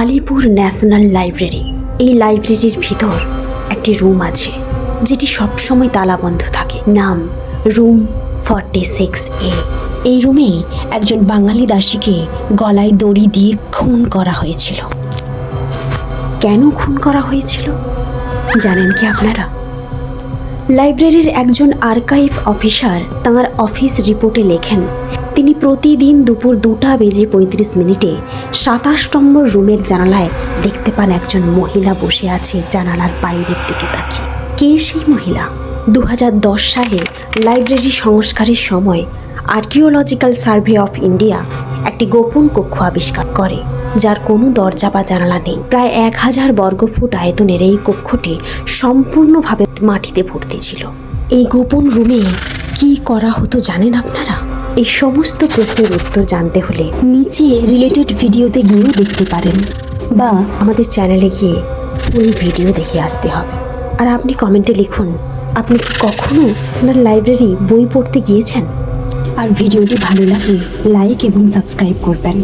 Alipur national library. এই লাইব্রেরির ভিতর একটি রুম আছে, যেটি সবসময় তালাবন্ধ থাকে। নাম, রুম ফর্টি সিক্স এ। এই রুমে একজন বাঙালি দাসীকে গলায় দড়ি দিয়ে খুন করা হয়েছিল। কেন খুন করা হয়েছিল? জানেন কি আপনারা? লাইব্রেরির একজন আর্কাইভ অফিসার তাঁর অফিস রিপোর্টে লেখেন তিনি প্রতিদিন দুপুর দুটা বেজে পঁয়ত্রিশ মিনিটে সাতাশ নম্বর রুমের জানালায় দেখতে পান একজন মহিলা বসে আছে জানালার বাইরের দিকে তাকিয়ে। কে সেই মহিলা? দু হাজার দশ সালে লাইব্রেরি সংস্কারের সময় আর্কিওলজিক্যাল সার্ভে অফ ইন্ডিয়া একটি গোপন কক্ষ আবিষ্কার করে, যার কোনো দরজা বা জানালা নেই। প্রায় এক হাজার বর্গফুট আয়তনের এই কক্ষটি সম্পূর্ণভাবে মাটিতে ভর্তি ছিল। এই গোপন রুমে কি করা হতো জানেন আপনারা? এই সমস্ত প্রশ্নের উত্তর জানতে হলে নিচে রিলেটেড ভিডিওতে গিয়েও দেখতে পারেন বা আমাদের চ্যানেলে গিয়ে ওই ভিডিও দেখে আসতে হবে। আর আপনি কমেন্টে লিখুন, আপনি কি কখনো আপনার লাইব্রেরি বই পড়তে গিয়েছেন? আর ভিডিওটি ভালো লাগলে লাইক এবং সাবস্ক্রাইব করবেন।